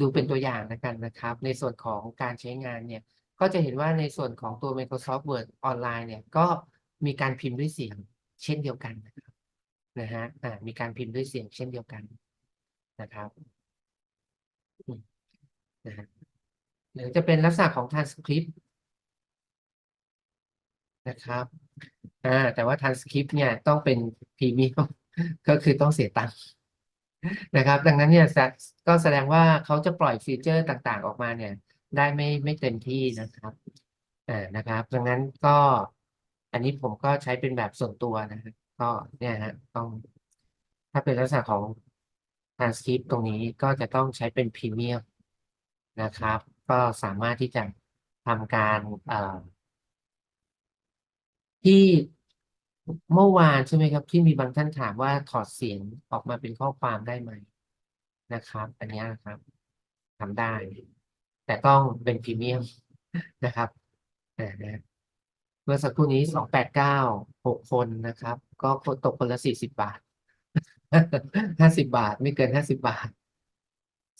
ดูเป็นตัวอย่างแล้วกันนะครับ ในส่วนของการใช้งานเนี่ย ก็จะเห็นว่าในส่วนของตัว Microsoft Word ออนไลน์เนี่ย ก็มีการพิมพ์ด้วยเสียงเช่นเดียวกันนะครับนะฮะอ่ามีการพิมพ์ด้วยเสียงเช่นเดียวกันนะครับนะฮะหรือจะเป็นลักษณะของ transcript นะครับอ่าแต่ว่า transcript เนี่ยต้องเป็นพรีเมียมก็คือต้องเสียตังค์ นะครับ ดังนั้นเนี่ยก็แสดงว่าเขาจะปล่อยฟีเจอร์ต่างๆ ออกมาเนี่ย ได้ไม่ไม่เต็มที่นะครับอ่านะครับ ดังนั้นก็อันนี้ผมก็ใช้เป็นแบบส่วนตัวนะครับก็เนี่ยฮะต้องถ้าเป็นลักษณะของ transcript ตรงนี้ก็จะต้องใช้เป็นพรีเมียมนะครับ ก็สามารถที่จะทำการที่ เมื่อวานใช่ไหมครับ ที่มีบางท่านถามว่าถอดเสียงออกมาเป็นข้อความได้ไหมนะครับ อันนี้นะครับทำได้ แต่ต้องเป็นพรีเมียมนะครับนะเมื่อสักครู่นี้สองแปดเก้าหกคนนะครับ ก็ตกคนละสี่สิบบาทห้าสิบบาทไม่เกินห้าสิบบาท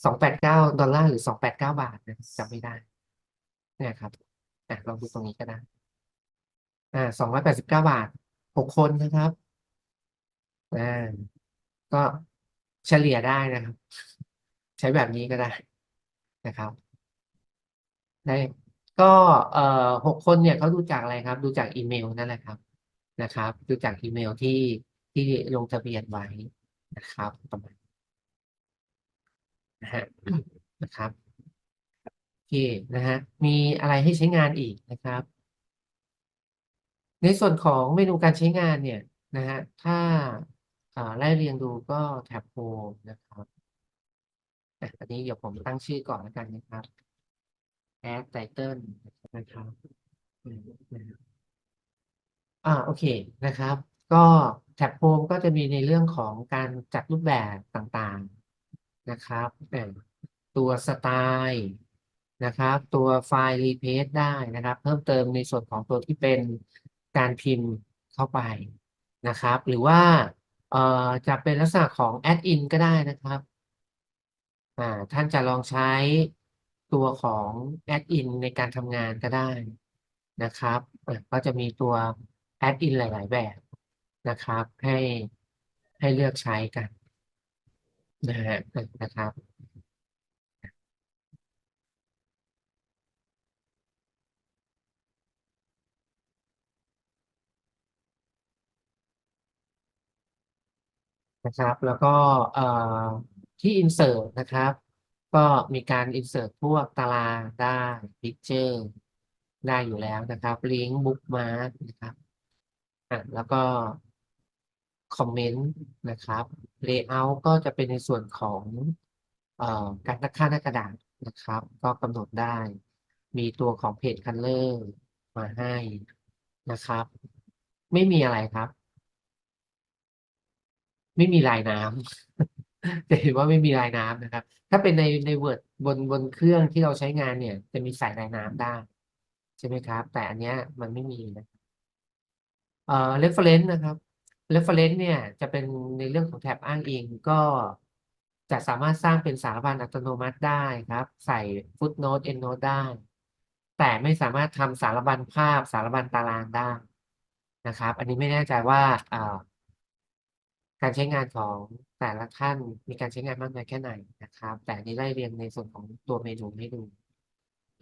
สองแปดเก้าดอลลาร์หรือสองแปดเก้าบาทนะจำไม่ได้เนี่ยครับอะลองดูตรงนี้ก็ได้อ่าสองร้อยแปดสิบเก้าบาท หกคนนะครับอ่าก็เฉลี่ยได้นะครับ ใช้แบบนี้ก็ได้นะครับได้ก็เอ่อหกคนเนี่ยเขาดูจากอะไรครับ ดูจากอีเมลนั่นแหละครับนะครับ ดูจากอีเมลที่ที่ลงทะเบียนไว้นะครับประมาณนะฮะนะครับโอเคนะฮะมีอะไรให้ใช้งานอีกนะครับ ในส่วนของเมนูการใช้งานเนี่ยนะฮะถ้าไล่เรียงดูก็แท็บโฮมนะครับอันนี้เดี๋ยวผมตั้งชื่อก่อนแล้วกันนะครับ add title นะครับอืมนะครับอ่าโอเคนะครับ ก็แท็บโฮมก็จะมีในเรื่องของการจัดรูปแบบต่างๆนะครับตัวสไตล์นะครับ ตัวไฟล์รีเพสได้นะครับ เพิ่มเติมในส่วนของตัวที่เป็น การพิมพ์เข้าไปนะครับ หรือว่าเอ่อจะเป็นลักษณะของ add in ก็ได้นะครับอ่าท่านจะลองใช้ตัวของ add in ในการทำงานก็ได้นะครับก็จะมีตัว add in หลาย ๆ แบบนะครับ ให้ให้เลือกใช้กันนะฮะนะครับ นะครับ แล้วก็เอ่อที่ insert นะครับ ก็มีการ insert พวกตารางได้ picture ได้อยู่แล้วนะครับ link bookmark นะครับอะแล้วก็ comment นะครับ layout ก็จะเป็นในส่วนของเอ่อการตั้งค่าหน้ากระดาษนะครับ ก็กำหนดได้ มีตัวของ page color มาให้นะครับ ไม่มีอะไรครับ ไม่มีลายน้ำ จะเห็นว่าไม่มีลายน้ำนะครับ ถ้าเป็นในใน Word บนบนเครื่องที่เราใช้งานเนี่ย จะมีใส่ลายน้ำได้ ใช่ไหมครับ แต่อันเนี้ยมันไม่มีนะเอ่อ reference นะครับ reference เนี่ยจะเป็นในเรื่องของแท็บอ้างอิงก็จะสามารถสร้างเป็นสารบัญอัตโนมัติได้ครับ ใส่ footnote endnote ได้ แต่ไม่สามารถทำสารบัญภาพสารบัญตารางได้นะครับ อันนี้ไม่แน่ใจว่าอ่า การใช้งานของแต่ละท่านมีการใช้งานมากน้อยแค่ไหนนะครับ แต่นี้ไล่เรียงในส่วนของตัวเมนูให้ดู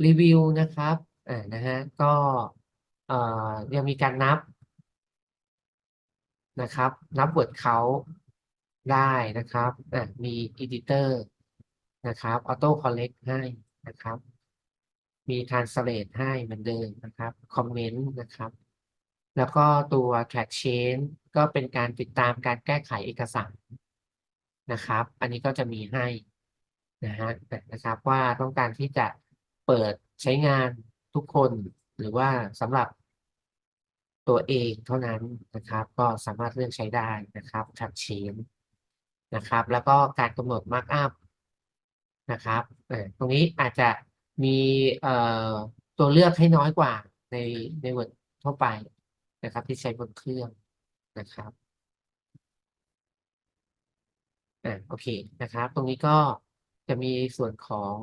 รีวิวนะครับอ่านะฮะก็เอ่อยังมีการนับนะครับ นับ word count ได้นะครับอ่ามี editor นะครับ auto correct ให้นะครับ มี translate ให้เหมือนเดิมนะครับ comment นะครับ แล้วก็ตัว track change ก็เป็นการติดตามการแก้ไขเอกสารนะครับ อันนี้ก็จะมีให้นะฮะนะครับว่าต้องการที่จะเปิดใช้งานทุกคนหรือว่าสำหรับตัวเองเท่านั้นนะครับ ก็สามารถเลือกใช้ได้นะครับ track change นะครับ แล้วก็การกำหนด markup นะครับตรงนี้อาจจะมีเอ่อตัวเลือกให้น้อยกว่าในใน Word ทั่วไป นะครับ ที่ใช้บนเครื่องนะครับอ่าโอเคนะครับ ตรงนี้ก็จะมีส่วนของ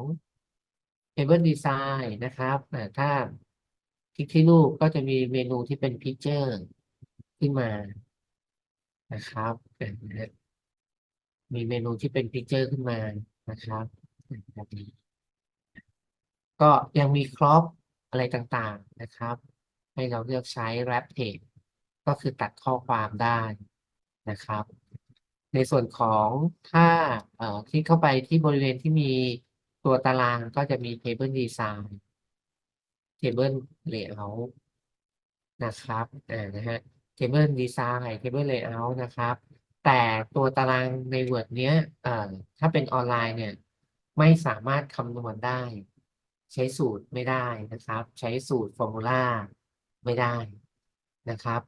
Table Design นะครับอ่าถ้าคลิกที่รูปก็จะมีเมนูที่เป็น Picture ขึ้นมานะครับอ่ามีเมนูที่เป็น Picture ขึ้นมานะครับอ่าแบบนี้ก็ยังมีครอปอะไรต่างๆนะครับ ให้เราเลือกใช้ wrap text ก็คือตัดข้อความได้นะครับ ในส่วนของถ้าคลิกเข้าไปที่บริเวณที่มีตัวตารางก็จะมี table design table layout นะครับอ่านะฮะ table design table layout นะครับ แต่ตัวตารางใน Word เนี้ยเอ่อถ้าเป็นออนไลน์เนี่ยไม่สามารถคำนวณได้ ใช้สูตรไม่ได้นะครับ ใช้สูตรฟอร์มูลา ไม่ได้นะครับ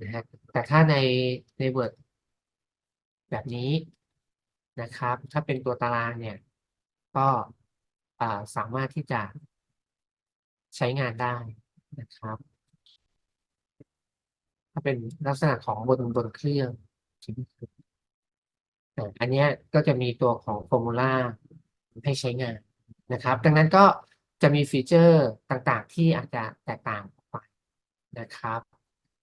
นะฮะแต่ถ้าในใน Word แบบนี้นะครับ ถ้าเป็นตัวตารางเนี่ย ก็สามารถที่จะใช้งานได้นะครับ ถ้าเป็นลักษณะของบนบนเครื่องอันนี้ก็จะมีตัวของฟอร์มูลาให้ใช้งานนะครับ ดังนั้นก็จะมีฟีเจอร์ต่างๆ ที่อาจจะแตกต่าง นะครับ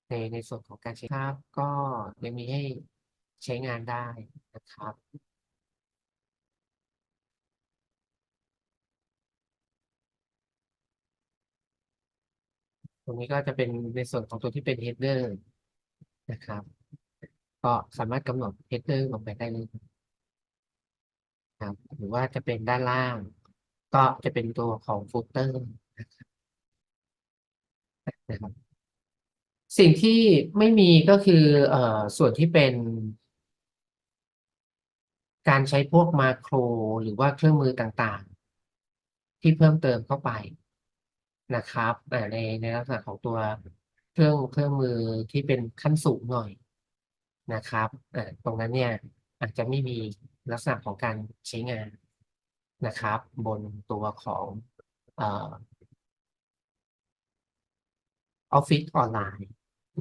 ในในส่วนของการใช้ครับก็ยังมีให้ใช้งานได้นะครับตรงนี้ก็จะเป็นในส่วนของตัวที่เป็น header นะครับ ก็สามารถกำหนด header ลงไปได้เลยครับหรือว่าจะเป็นด้านล่าง ก็จะเป็นตัวของ footer นะครับนะครับ สิ่งที่ไม่มีก็คือ เอ่อ ส่วนที่เป็น การใช้พวกมาโคร หรือว่าเครื่องมือต่างๆ ที่เพิ่มเติมเข้าไปนะครับในในลักษณะของตัวเครื่องเครื่องมือที่เป็นขั้นสูงหน่อยนะครับตรงนั้นเนี่ยอาจจะไม่มีลักษณะของการใช้งานนะครับ บนตัวของออ Office ออนไลน์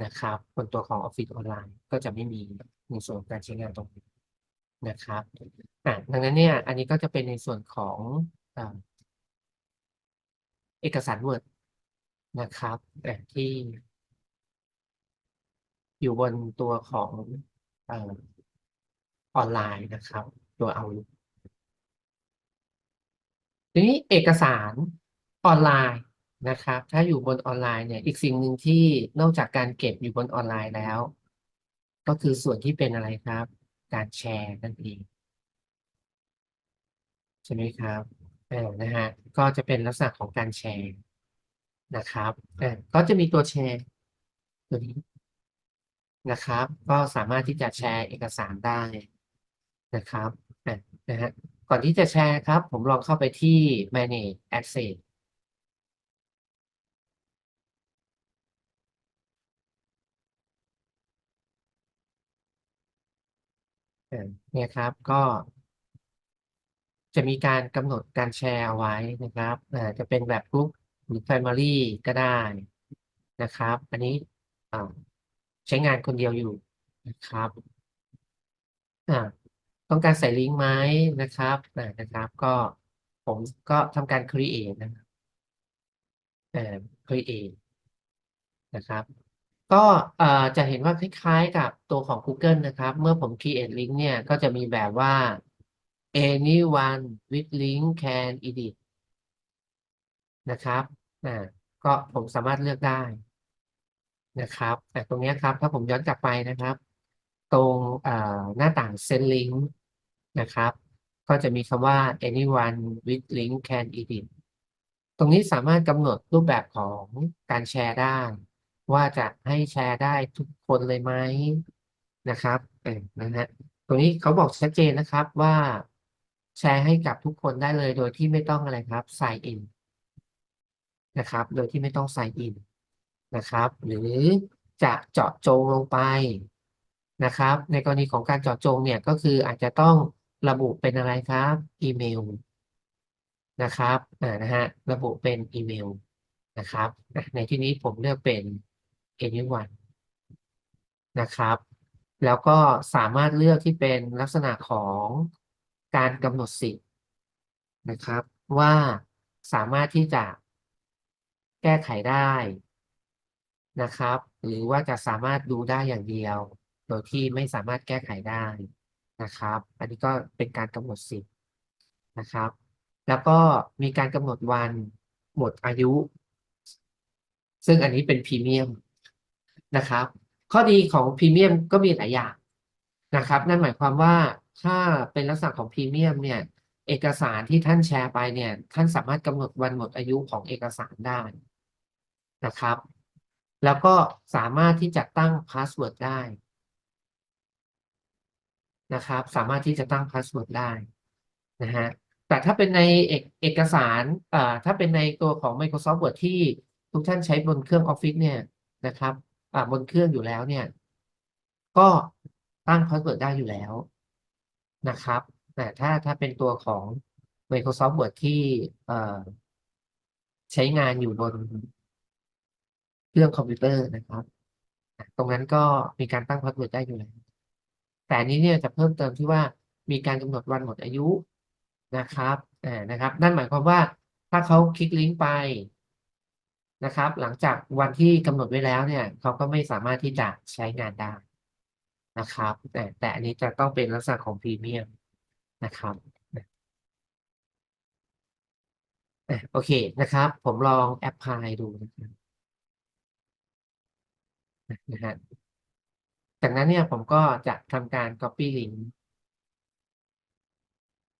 นะครับบนตัวของ Office ออนไลน์ก็จะไม่มีในส่วนของการใช้งานตรงนี้นะครับอ่าดังนั้นเนี่ย อันนี้ก็จะเป็นในส่วนของอเอกสาร Word นะครับแต่ที่อยู่บนตัวของอออนไลน์นะครับ ตัว Outlook ทีนี้เอกสารออนไลน์ นะครับ ถ้าอยู่บนออนไลน์เนี่ย อีกสิ่งหนึ่งที่นอกจากการเก็บอยู่บนออนไลน์แล้ว ก็คือส่วนที่เป็นอะไรครับ การแชร์นั่นเอง ใช่ไหมครับเออนะฮะก็จะเป็นลักษณะของการแชร์นะครับเออก็จะมีตัวแชร์ตัวนี้นะครับ ก็สามารถที่จะแชร์เอกสารได้นะครับอะนะฮะก่อนที่จะแชร์ครับ ผมลองเข้าไปที่ manage access เนี่ยครับก็ จะมีการกำหนดการแชร์เอาไว้นะครับอ่าจะเป็นแบบกลุ่มหรือ Family ก็ได้นะครับ อันนี้อ่าใช้งานคนเดียวอยู่นะครับอ่าต้องการใส่ลิงก์ไหมนะครับอ่านะครับ ก็ผมก็ทำการ create นะครับเอ่อ create นะครับ ก็เอ่อจะเห็นว่าคล้ายๆกับตัวของ Google นะครับ เมื่อผม create link เนี่ย ก็จะมีแบบว่า anyone with link can edit นะครับอ่าก็ผมสามารถเลือกได้นะครับแต่ตรงนี้ครับ ถ้าผมย้อนกลับไปนะครับ ตรงเอ่อหน้าต่าง send link นะครับ ก็จะมีคำว่า anyone with link can edit ตรงนี้สามารถกำหนดรูปแบบของการแชร์ได้ ว่าจะให้แชร์ได้ทุกคนเลยไหมนะครับเออนะฮะตรงนี้เขาบอกชัดเจนนะครับว่าแชร์ให้กับทุกคนได้เลยโดยที่ไม่ต้องอะไรครับ sign in นะครับ โดยที่ไม่ต้อง sign in นะครับ หรือจะเจาะจงลงไปนะครับ ในกรณีของการเจาะจงเนี่ยก็คืออาจจะต้องระบุเป็นอะไรครับอีเมลนะครับอ่านะฮะระบุเป็นอีเมลนะครับ ในที่นี้ผมเลือกเป็น anyone นะครับ แล้วก็สามารถเลือกที่เป็นลักษณะของการกำหนดสิทธิ์นะครับ ว่าสามารถที่จะแก้ไขได้นะครับ หรือว่าจะสามารถดูได้อย่างเดียว โดยที่ไม่สามารถแก้ไขได้นะครับ อันนี้ก็เป็นการกำหนดสิทธิ์นะครับ แล้วก็มีการกำหนดวันหมดอายุ ซึ่งอันนี้เป็นพรีเมียม นะครับ ข้อดีของพรีเมียมก็มีหลายอย่างนะครับ นั่นหมายความว่าถ้าเป็นลักษณะของพรีเมียมเนี่ย เอกสารที่ท่านแชร์ไปเนี่ย ท่านสามารถกำหนดวันหมดอายุของเอกสารได้นะครับ แล้วก็สามารถที่จะตั้งพาสเวิร์ดได้นะครับ สามารถที่จะตั้งพาสเวิร์ดได้นะฮะแต่ถ้าเป็นในเอกเอกสารอ่าถ้าเป็นในตัวของ Microsoft Word ที่ทุกท่านใช้บนเครื่อง Office เนี่ยนะครับ บนเครื่องอยู่แล้วเนี่ย ก็ตั้งพาสเวิร์ดได้อยู่แล้วนะครับแต่ถ้าถ้าเป็นตัวของ Microsoft Word ที่ใช้งานอยู่บนเครื่องคอมพิวเตอร์นะครับ ตรงนั้นก็มีการตั้งพาสเวิร์ดได้อยู่แล้วแต่นี้เนี่ยจะเพิ่มเติมที่ว่ามีการกำหนดวันหมดอายุนะครับนะครับ นั่นหมายความว่าถ้าเขาคลิกลิงก์ไป นะครับ หลังจากวันที่กำหนดไว้แล้วเนี่ยเขาก็ไม่สามารถที่จะใช้งานได้นะครับ แต่แต่อันนี้จะต้องเป็นลักษณะของพรีเมียมนะครับโอเคนะครับ ผมลองแอปพลายดูนะครับนะฮะจากนั้นเนี่ยผมก็จะทำการ copy link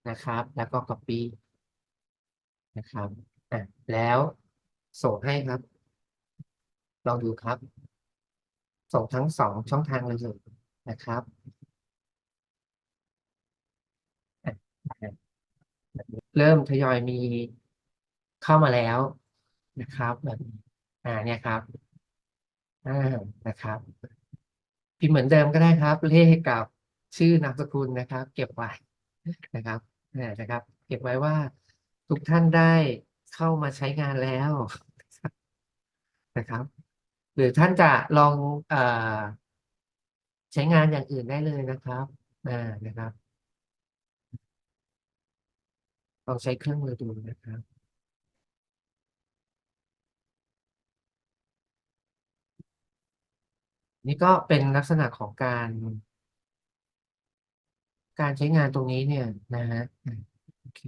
นะครับ แล้วก็ copy นะครับอะแล้ว ส่งให้ครับ ลองดูครับ ส่งทั้งสองช่องทางเลยนะครับเริ่มทยอยมีเข้ามาแล้วนะครับแบบนี้อ่าเนี่ยครับอ่านะครับพิมพ์เหมือนเดิมก็ได้ครับ เลขกับชื่อนามสกุลนะครับ เก็บไว้นะครับอ่นะครับ เก็บไว้ว่าทุกท่านได้ เข้ามาใช้งานแล้วนะครับ หรือท่านจะลองอใช้งานอย่างอื่นได้เลยนะครับอ่านะครับลองใช้เครื่องมือดูนะครับนี่ก็เป็นลักษณะของการ การใช้งานตรงนี้เนี่ยนะฮะโอเค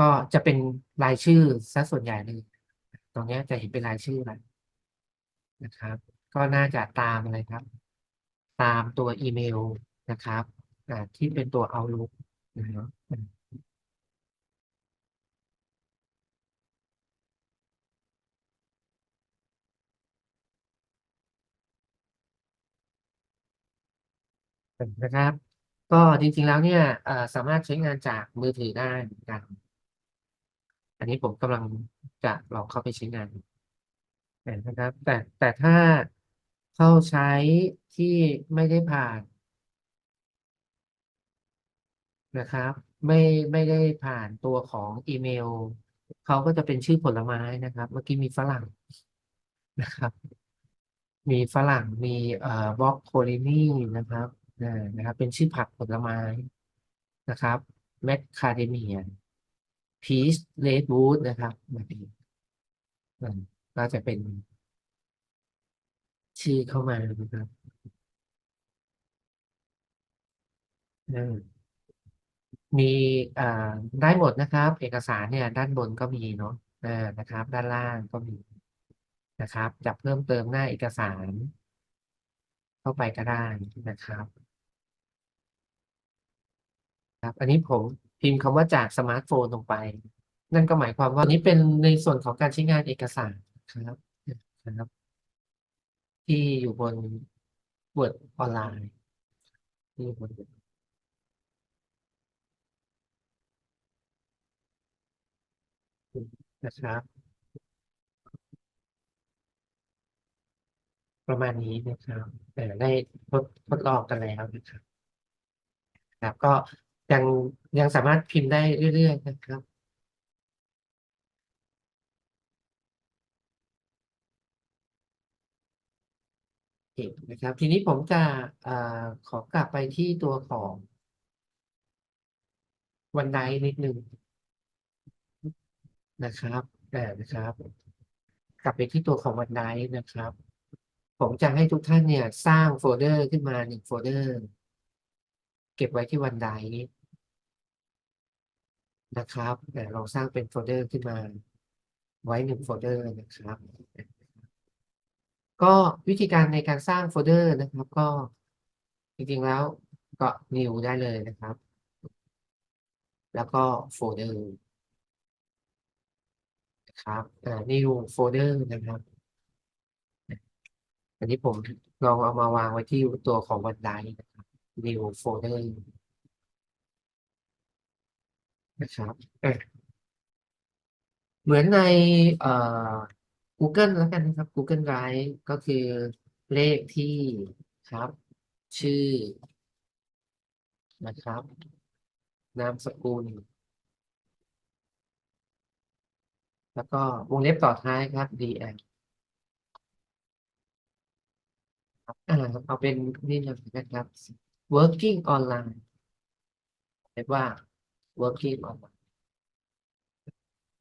ก็จะเป็นรายชื่อซะส่วนใหญ่เลยตรงนี้จะเห็นเป็นรายชื่อแล้วนะครับ ก็น่าจะตามอะไรครับ ตามตัวอีเมลนะครับอ่าที่เป็นตัว Outlook นะครับนะครับ ก็จริงๆแล้วเนี่ยเอ่อสามารถใช้งานจากมือถือได้เหมือนกัน อันนี้ผมกำลังจะลองเข้าไปใช้งานนะครับ แต่แต่ถ้าเข้าใช้ที่ไม่ได้ผ่านนะครับ ไม่ไม่ได้ผ่านตัวของอีเมลเขาก็จะเป็นชื่อผลไม้นะครับ เมื่อกี้มีฝรั่งนะครับ มีฝรั่งมีเอ่อบล็อกโคลินีนะครับนะครับ เป็นชื่อผักผลไม้นะครับแมคคาเดเมีย พีชเลดวูดนะครับแบบนี้อ่าก็จะเป็น ชื่อเข้ามานะครับมีอ่าได้หมดนะครับ เอกสารเนี่ย ด้านบนก็มีเนาะอ่านะครับ ด้านล่างก็มีนะครับจะเพิ่มเติมหน้าเอกสาร เข้าไปก็ได้นะครับ ครับ อันนี้ผม พิมพ์คำว่าจากสมาร์ทโฟนลงไป นั่นก็หมายความว่านี้เป็นในส่วนของการใช้งานเอกสารครับนะครับ ที่อยู่บน Word ออนไลน์ที่อยู่บนนะครับ ประมาณนี้นะครับแต่ได้ทดทดลองกันแล้วนะครับครับก็ ยังยังสามารถพิมพ์ได้เรื่อยๆนะครับ นะครับ ทีนี้ผมจะอ่อขอกลับไปที่ตัวของวันไดนิดนึงนะครับอ่นะครับ กลับไปที่ตัวของวันไดนะครับ ผมจะให้ทุกท่านเนี่ย สร้างโฟลเดอร์ขึ้นมาหนึ่งโฟลเดอร์ เก็บไว้ที่วันไดนี้ นะครับแต่ลองสร้างเป็นโฟลเดอร์ขึ้นมา ไว้หนึ่งโฟลเดอร์นะครับ ก็วิธีการในการสร้างโฟลเดอร์นะครับ ก็จริงๆแล้วก็ new ได้เลยนะครับ แล้วก็โฟลเดอร์นะครับอ่า new folder นะครับ อันนี้ผมลองเอามาวางไว้ที่ตัวของวันไดนะครับ new folder นะครับเออเหมือนในเอ่อ Google แล้วกันนะครับ Google Drive ก็คือเลขที่ครับ ชื่อ นะครับ นามสกุล แล้วก็วงเล็บต่อท้ายครับ dm ครับอ่าเอาเป็นนี่นะครับ working online เรียกว่า working online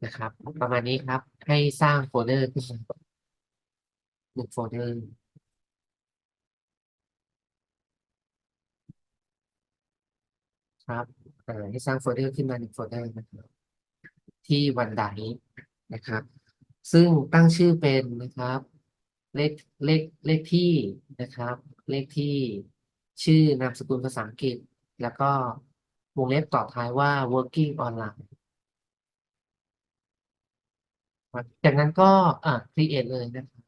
นะครับ ประมาณนี้ครับ ให้สร้างโฟลเดอร์ขึ้นมาหนึ่งโฟลเดอร์ครับเอ่อให้สร้างโฟลเดอร์ขึ้นมาหนึ่งโฟลเดอร์นะครับที่วันไดนะครับ ซึ่งตั้งชื่อเป็นนะครับ เลขเลขเลขที่นะครับ เลขที่ชื่อนามสกุลภาษาอังกฤษ แล้วก็ วงเล็บต่อท้ายว่า working online จากนั้นก็อ่า create เลยนะครับ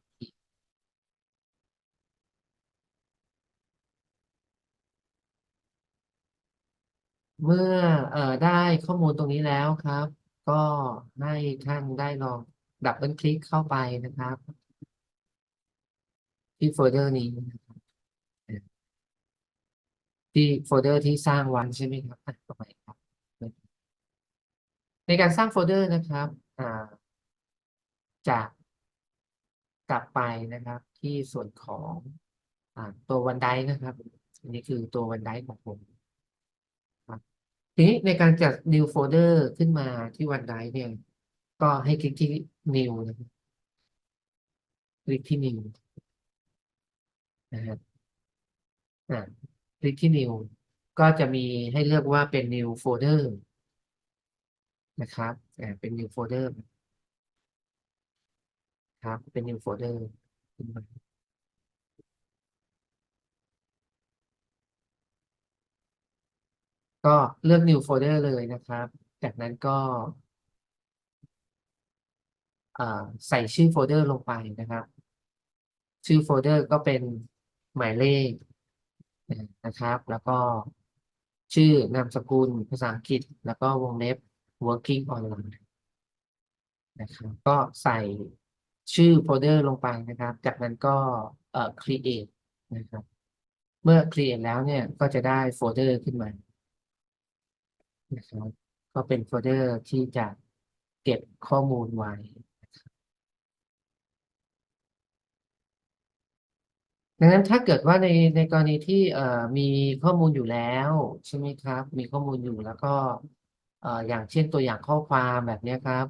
เมื่อเอ่อได้ข้อมูลตรงนี้แล้วครับ ก็ให้ท่านได้ลองดับเบิลคลิกเข้าไปนะครับ ที่โฟลเดอร์นี้นะครับ ที่โฟลเดอร์ที่สร้างไวันใช่ไหมครับอะต่อไปครับ ในการสร้างโฟลเดอร์นะครับอ่าจากกลับไปนะครับ ที่ส่วนของอ่าตัววันไดนะครับอันนี้คือตัววันไดของผมทีนี้ในการจัด new folder ขึ้นมาที่ OneDrive เนี่ย ก็ให้คลิกที่ new นะครับคลิกที่ new นะฮะอ่า คลิกที่ new ก็จะมีให้เลือกว่าเป็น new folder นะครับเป็น new folder ครับ เป็น new folder ก็เลือก new folder เลยนะครับ จากนั้นก็ใส่ชื่อโฟลเดอร์ลงไปนะครับ ชื่อโฟลเดอร์ก็เป็นหมายเลข นะครับ แล้วก็ชื่อนามสกุลภาษาอังกฤษ แล้วก็วงเล็บ working online นะครับก็ใส่ชื่อโฟลเดอร์ลงไปนะครับ จากนั้นก็เอ่อ create นะครับ เมื่อ create แล้วเนี่ยก็จะได้โฟลเดอร์ขึ้นมานะครับก็เป็นโฟลเดอร์ที่จะเก็บข้อมูลไว้ ดังนั้นถ้าเกิดว่าในในกรณีที่เอ่อมีข้อมูลอยู่แล้วใช่ไหมครับ มีข้อมูลอยู่แล้วก็เอ่ออย่างเช่นตัวอย่างข้อความแบบเนี้ยครับ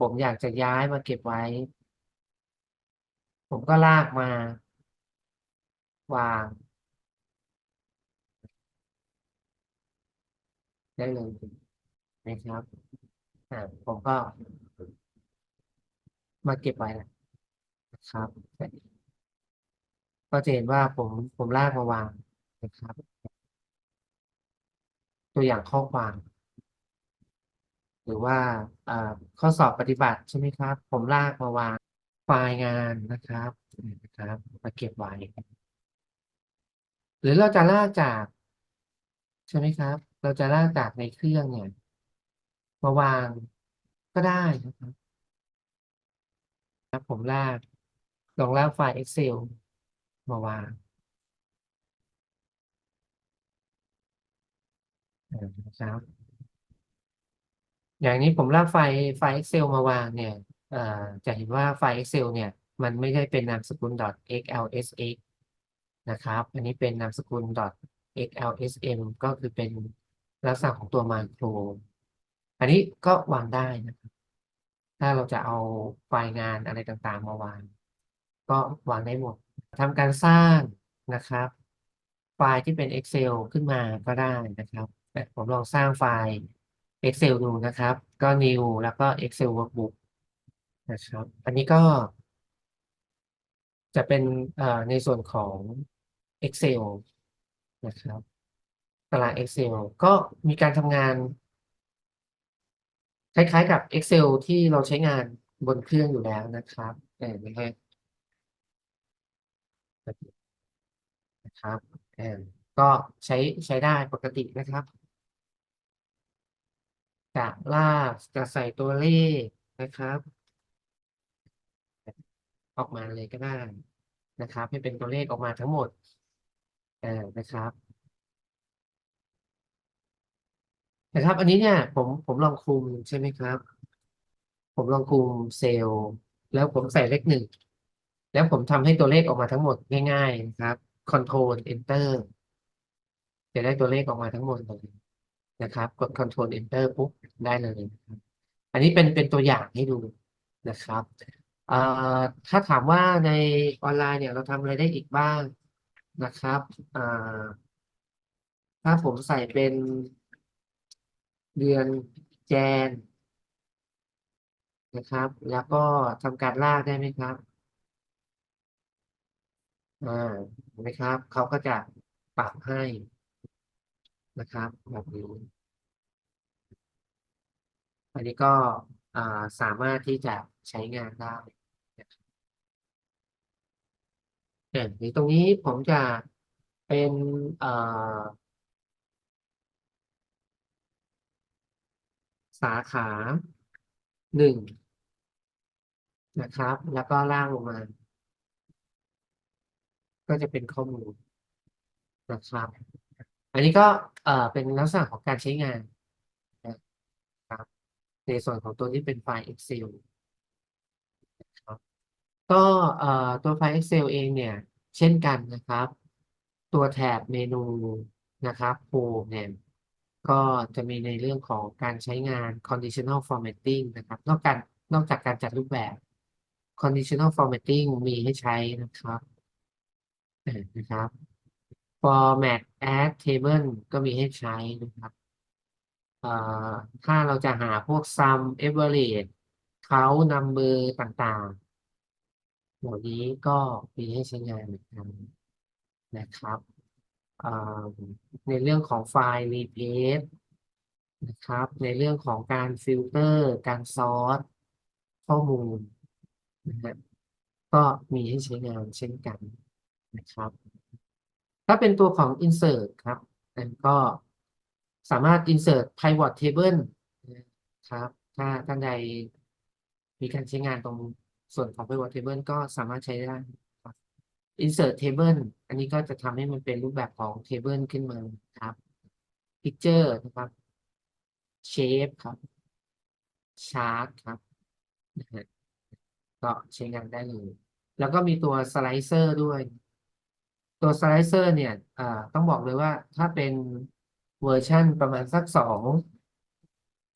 ผมอยากจะย้ายมาเก็บไว้ ผมก็ลากมา วาง ได้เลยนะครับอ่าผมก็ มาเก็บไว้นะครับ ก็จะเห็นว่าผมผมลากมาวางนะครับ ตัวอย่างข้อความหรือว่าข้อสอบปฏิบัติใช่ไหมครับ ผมลากมาวางไฟล์งานนะครับนะครับ มาเก็บไว้ หรือเราจะลากจาก ใช่ไหมครับ เราจะลากจากในเครื่องเนี่ยมาวางก็ได้นะครับครับผมลากลองลากไฟล์ Excel มาวางอ่านะครับอย่างนี้ผมลากไฟล์ไฟล์ Excel มาวางเนี่ยจะเห็นว่าไฟล์ Excel เนี่ย มันไม่ได้เป็นนามสกุล .xlsx นะครับ อันนี้เป็นนามสกุล .xlsm ก็คือเป็นลักษณะของตัวมาโครอันนี้ก็วางได้นะครับ ถ้าเราจะเอาไฟล์งานอะไรต่างๆมาวาง ก็วางได้หมด ทำการสร้างนะครับ ไฟล์ที่เป็น Excel ขึ้นมาก็ได้นะครับแต่ผมลองสร้างไฟล์ Excel ดูนะครับ ก็ New แล้วก็ Excel Workbook นะครับ อันนี้ก็ จะเป็นในส่วนของ Excel นะครับตาราง Excel ก็มีการทำงาน คล้ายๆกับ Excel ที่เราใช้งานบนเครื่องอยู่แล้วนะครับเออนะฮะนะ ครับเออก็ใช้ใช้ได้ปกตินะครับจะลากจะใส่ตัวเลขนะครับ ออกมาเลยก็ได้นะครับ ให้เป็นตัวเลขออกมาทั้งหมดเออนะครับนะครับ อันนี้เนี่ย ผมผมลองคุมใช่ไหมครับ ผมลองคุมเซลล์ แล้วผมใส่เลขหนึ่งแล้วผมทำให้ตัวเลขออกมาทั้งหมดง่าย ๆ นะครับ Control Enter จะได้ตัวเลขออกมาทั้งหมดเลยนะครับ กด Control Enter ปุ๊บได้เลยนะครับอันนี้เป็นเป็นตัวอย่างให้ดูนะครับถ้าถามว่าในออนไลน์เนี่ยเราทำอะไรได้อีกบ้างนะครับถ้าผมใส่เป็นเดือนแจนนะครับ แล้วก็ทำการลากได้ไหมครับ อ่านไหมครับ เขาก็จะปรับให้นะครับแบบนี้อันนี้ก็อ่าสามารถที่จะใช้งานได้นะครับเอ่อในตรงนี้ผมจะเป็นสาขาหนึ่งนะครับ แล้วก็ล่างลงมา ก็จะเป็นข้อมูลนะครับ อันนี้ก็เอ่อเป็นลักษณะของการใช้งานนะครับ ในส่วนของตัวที่เป็นไฟล์ Excel นะครับก็เอ่อตัวไฟล์ Excel เองเนี่ย เช่นกันนะครับ ตัวแถบเมนูนะครับ Home เนี่ยก็จะมีในเรื่องของการใช้งาน conditional formatting นะครับ นอกจากนอกจากการจัดรูปแบบ conditional formatting มีให้ใช้นะครับ นะครับ format add table ก็มีให้ใช้นะครับถ้าเราจะหาพวก sum average count number ต่างๆ เหล่านี้ก็มีให้ใช้งานเหมือนกันนะครับ ในเรื่องของไฟล์ replace นะครับ ในเรื่องของการฟิลเตอร์ การซอร์ตข้อมูลนะฮะก็มีให้ใช้งานเช่นกัน นะครับ ถ้าเป็นตัวของ insert ครับก็สามารถ insert pivot table นะครับ ถ้าท่านใดมีการใช้งานตรงส่วนของ pivot table ก็สามารถใช้ได้ insert table อันนี้ก็จะทำให้มันเป็นรูปแบบของ table ขึ้นมาครับ picture นะครับ shape ครับ chart ครับก็ใช้งานได้เลย แล้วก็มีตัว slicer ด้วย ตัวสไลเซอร์เนี่ยอ่าต้องบอกเลยว่าถ้าเป็นเวอร์ชั่นประมาณสักสอง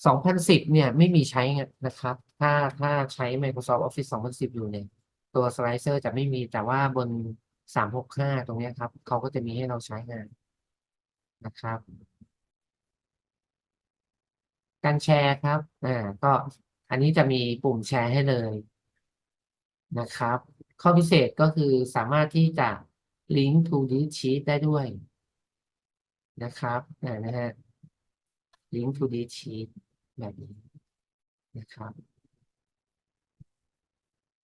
สองพันสิบเนี่ยไม่มีใช้นะครับ ถ้าถ้าใช้ Microsoft Office สองพันสิบอยู่เนี่ยตัวสไลเซอร์จะไม่มีแต่ว่าบนสามหกห้าตรงนี้ครับ เขาก็จะมีให้เราใช้งานนะครับ การแชร์ครับอ่าก็อันนี้จะมีปุ่มแชร์ให้เลยนะครับ ข้อพิเศษก็คือสามารถที่จะ link to this sheet ได้ด้วยนะครับนะฮะ link to this sheet แบบนี้นะครับ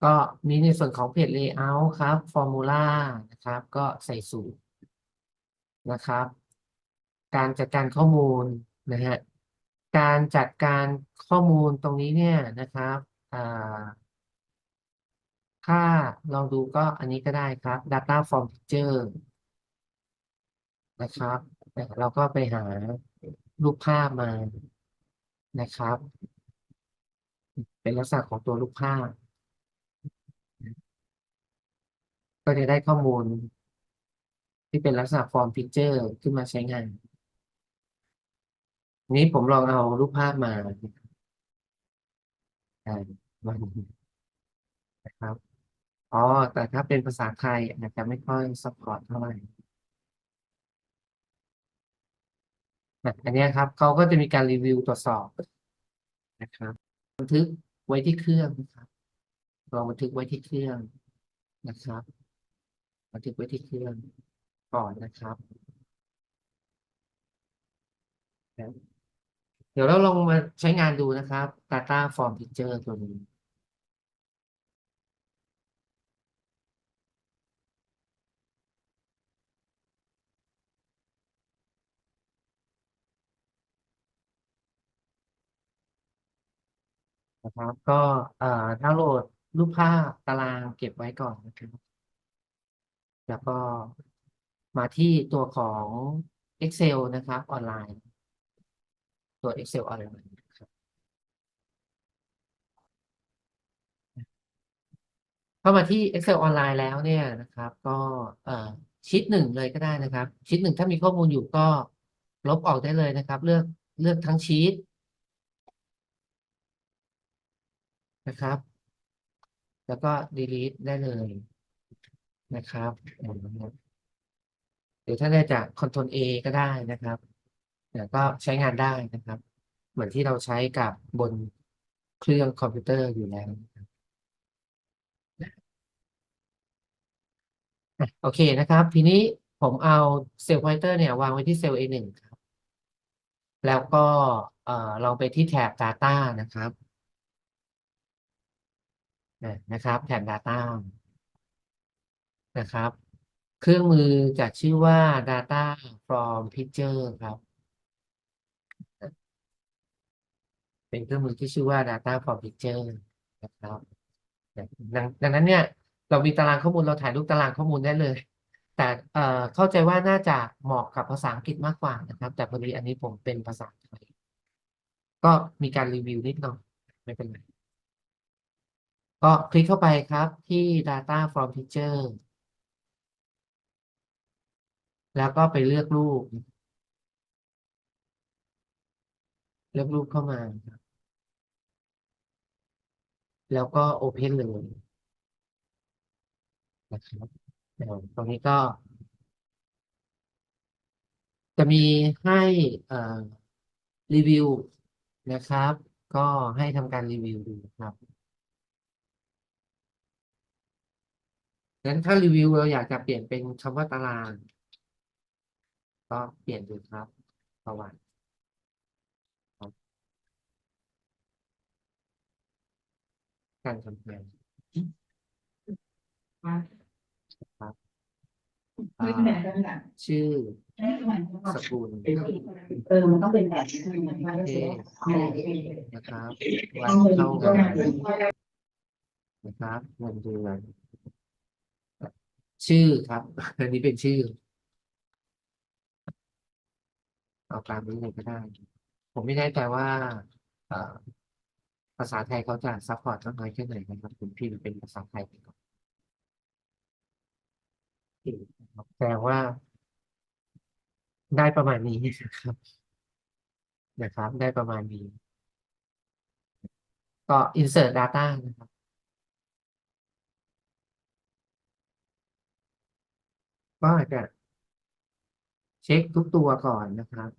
ก็มีในส่วนของเพจ layout ครับ formula นะครับ ก็ใส่สูตรนะครับ การจัดการข้อมูลนะฮะการจัดการข้อมูลตรงนี้เนี่ยนะครับอ่า ถ้าลองดูก็อันนี้ก็ได้ครับ data from picture นะครับ เราก็ไปหารูปภาพมานะครับ เป็นลักษณะของตัวรูปภาพ ก็จะได้ข้อมูล ที่เป็นลักษณะ form picture ขึ้นมาใช้งาน นี้ผมลองเอารูปภาพมาได้มันนะครับ อ๋อ แต่ถ้าเป็นภาษาไทยอาจจะไม่ค่อยซัพพอร์ตเท่าไหร่อะอันเนี้ยครับเขาก็จะมีการรีวิวตรวจสอบนะครับบันทึกไว้ที่เครื่องนะครับลองบันทึกไว้ที่เครื่องนะครับบันทึกไว้ที่เครื่องก่อนนะครับ เดี๋ยวเราลองมาใช้งานดูนะครับ Data Form Picture ตัวนี้ นะครับ ก็เอ่อดาวน์โหลดรูปภาพตารางเก็บไว้ก่อนนะครับ แล้วก็มาที่ตัวของ Excel นะครับ ออนไลน์ ตัว Excel ออนไลน์นะครับเข้ามาที่ Excel ออนไลน์แล้วเนี่ยนะครับ ก็เอ่อชีตหนึ่งเลยก็ได้นะครับชีตหนึ่งถ้ามีข้อมูลอยู่ก็ลบออกได้เลยนะครับ เลือกเลือกทั้งชีต นะครับ แล้วก็ delete ได้เลยนะครับหรือถ้าได้จาก Ctrl A ก็ได้นะครับแต่ก็ใช้งานได้นะครับ เหมือนที่เราใช้กับบนเครื่องคอมพิวเตอร์อยู่แล้วโอเคนะครับ ทีนี้ผมเอาเซลล์พอยเตอร์เนี่ยวางไว้ที่เซลล์ A1 ครับ แล้วก็เอ่อลองไปที่แถบ Data นะครับ นะนะครับแถบ Data นะครับ เครื่องมือจะชื่อว่า Data from Picture ครับ เป็นเครื่องมือที่ชื่อว่า Data from Picture นะครับดังดังนั้นเนี่ย เรามีตารางข้อมูลเราถ่ายรูปตารางข้อมูลได้เลย แต่เอ่อเข้าใจว่าน่าจะเหมาะกับภาษาอังกฤษมากกว่านะครับ แต่พอดีอันนี้ผมเป็นภาษาไทยก็มีการรีวิวนิดหน่อยไม่เป็นไร ก็คลิกเข้าไปครับที่ Data from Picture แล้วก็ไปเลือกรูป เลือกรูปเข้ามาครับ แล้วก็ Open เลยนะครับตรงนี้ก็ จะมีให้รีวิวนะครับ ก็ให้ทำการรีวิวดูครับ งั้นถ้ารีวิวเราอยากจะเปลี่ยนเป็นคำว่าตาราง ก็เปลี่ยนดูครับ ประวัติการทำงานครับชื่อสกุลเออมันต้องเป็นแบบนี้มันไม่เทใช่ศนะครับวันเข้างานนะครับเงินเดือน ชื่อครับ อันนี้เป็นชื่อ เอาตามนี้เลยก็ได้ ผมไม่แน่ใจว่าภาษาไทยเขาจะซัพพอร์ตมากน้อยแค่ไหนนะครับผมพิมเป็นภาษาไทยก่อนแปลว่า ได้ประมาณนี้นะครับ นะครับ ได้ประมาณนี้ ก็ insert data นะครับ ก็อาจจะเช็คทุกตัวก่อนนะครับ